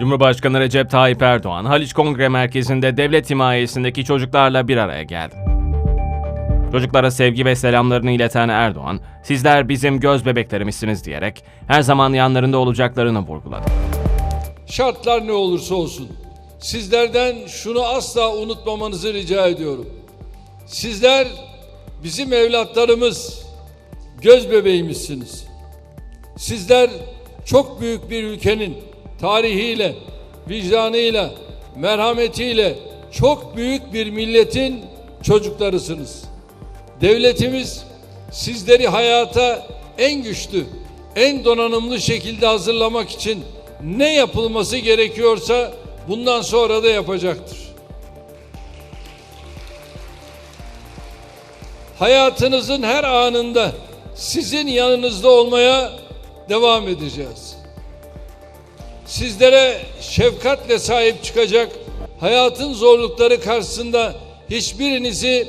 Cumhurbaşkanı Recep Tayyip Erdoğan, Haliç Kongre Merkezi'nde devlet himayesindeki çocuklarla bir araya geldi. Çocuklara sevgi ve selamlarını ileten Erdoğan, sizler bizim göz bebeklerimizsiniz diyerek her zaman yanlarında olacaklarını vurguladı. Şartlar ne olursa olsun sizlerden şunu asla unutmamanızı rica ediyorum. Sizler bizim evlatlarımız, göz bebeğimizsiniz. Sizler çok büyük bir ülkenin tarihiyle, vicdanıyla, merhametiyle çok büyük bir milletin çocuklarısınız. Devletimiz sizleri hayata en güçlü, en donanımlı şekilde hazırlamak için ne yapılması gerekiyorsa bundan sonra da yapacaktır. Hayatınızın her anında sizin yanınızda olmaya devam edeceğiz. Sizlere şefkatle sahip çıkacak, hayatın zorlukları karşısında hiçbirinizi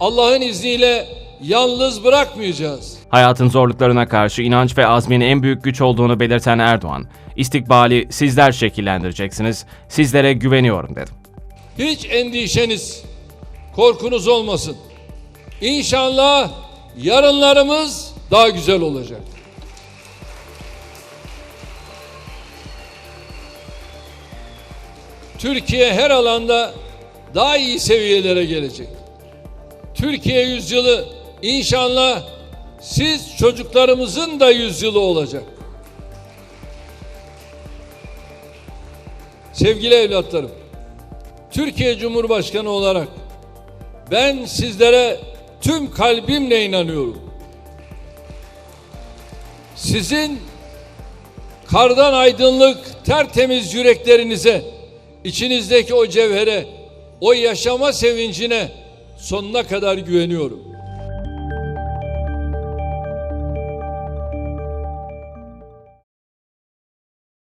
Allah'ın izniyle yalnız bırakmayacağız. Hayatın zorluklarına karşı inanç ve azmin en büyük güç olduğunu belirten Erdoğan, istikbali sizler şekillendireceksiniz, sizlere güveniyorum dedi. Hiç endişeniz, korkunuz olmasın. İnşallah yarınlarımız daha güzel olacak. Türkiye her alanda daha iyi seviyelere gelecek. Türkiye yüzyılı inşallah siz çocuklarımızın da yüzyılı olacak. Sevgili evlatlarım, Türkiye Cumhurbaşkanı olarak ben sizlere tüm kalbimle inanıyorum. Sizin kardan aydınlık, tertemiz yüreklerinize, içinizdeki o cevhere, o yaşama sevincine sonuna kadar güveniyorum.